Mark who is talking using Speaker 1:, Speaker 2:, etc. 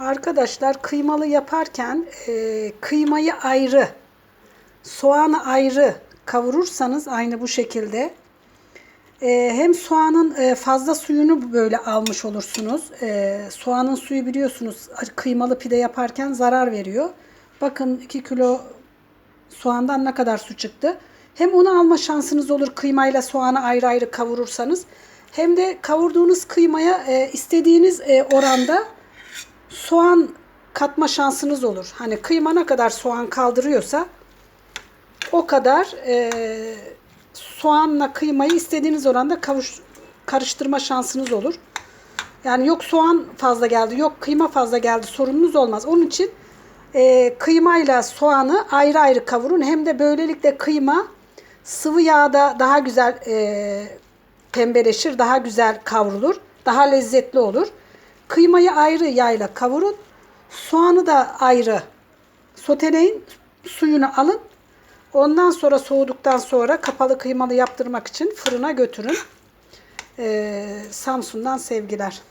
Speaker 1: Arkadaşlar kıymalı yaparken e, kıymayı ayrı, soğanı ayrı kavurursanız aynı bu şekilde e, hem soğanın e, fazla suyunu böyle almış olursunuz. E, soğanın suyu biliyorsunuz kıymalı pide yaparken zarar veriyor. Bakın 2 kilo soğandan ne kadar su çıktı. Hem onu alma şansınız olur kıymayla soğanı ayrı ayrı kavurursanız. Hem de kavurduğunuz kıymaya e, istediğiniz e, oranda soğan katma şansınız olur. Hani kıyma ne kadar soğan kaldırıyorsa o kadar e, soğanla kıymayı istediğiniz oranda kavuş, karıştırma şansınız olur. Yani yok soğan fazla geldi, yok kıyma fazla geldi sorununuz olmaz. Onun için e, kıymayla soğanı ayrı ayrı kavurun. Hem de böylelikle kıyma sıvı yağda daha güzel e, pembeleşir, daha güzel kavrulur, daha lezzetli olur. Kıymayı ayrı yağla kavurun. Soğanı da ayrı soteleyin. Suyunu alın. Ondan sonra soğuduktan sonra kapalı kıymalı yaptırmak için fırına götürün. Ee, Samsun'dan sevgiler.